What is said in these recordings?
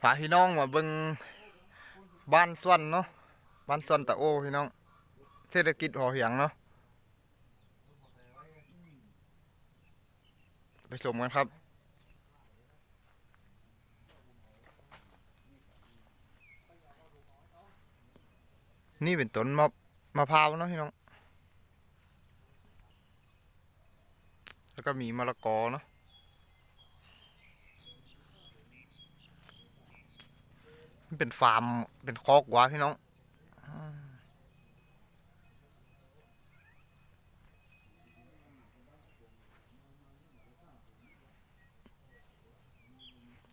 พาพี่น้องมาเบิงบ้านส่วนเนาะบ้านส่วนตะโอพี่น้อง เศรษฐกิจพอเพียงเนาะไปชมกันครับนี่เป็นต้นมะมะพร้าวเนาะพี่น้อง แล้วก็มีมะละกอเนาะ มันเป็นฟาร์ม เป็นคอกวัวพี่น้อง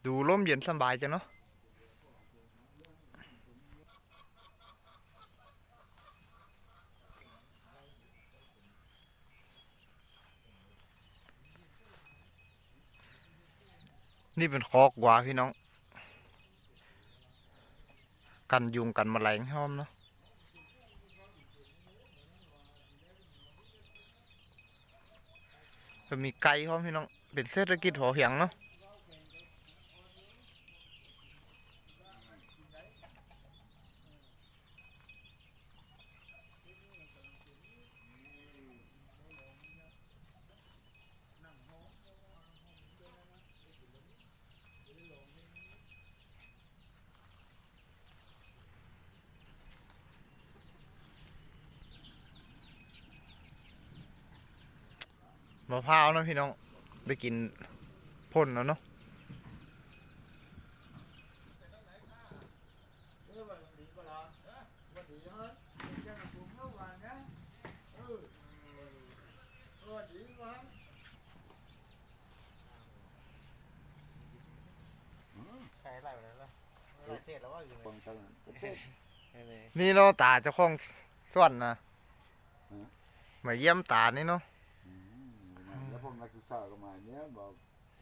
ดูร่มเย็นสบายจังเนาะนี่เป็นคอกวัวพี่น้อง กันยุงกันมแมลงห้อมเนาะก็มีไก่ห้อมพี่น้องเป็นเศรษฐกิจพอเหียงเนาะ มะพร้าวเนาะพี่น้องได้กินพ่นแล้วเนาะใช่ไรแบบนั้นละไรเสร็จแล้วว่าอยู่ฟังกันประเทศเลยนี่เนาะตาเจ้าของส่วนนะฮะมาเยี่ยมตานี่เนาะอืมแล้วพวก นักศึกษาก็มาเนี้ยบอก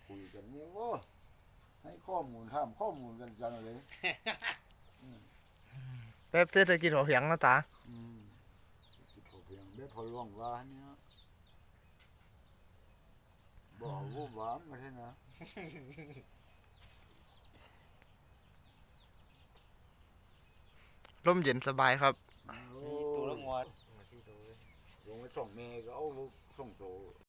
คุยกันเนี่ยโอ้ให้ข้อมูลถามข้อมูลกันจังเลยแบบเศรษฐกิจพอเพียงเนาะตา อืมพอเพียงได้พอร่องว่าเนี่ยบอกว่าหวานมาใช่นะร่มเย็นสบายครับ โอ้มีตัวละงวดมาที่ตัวเลยลงไปส่งเมย์ก็เอาลูกส่งโต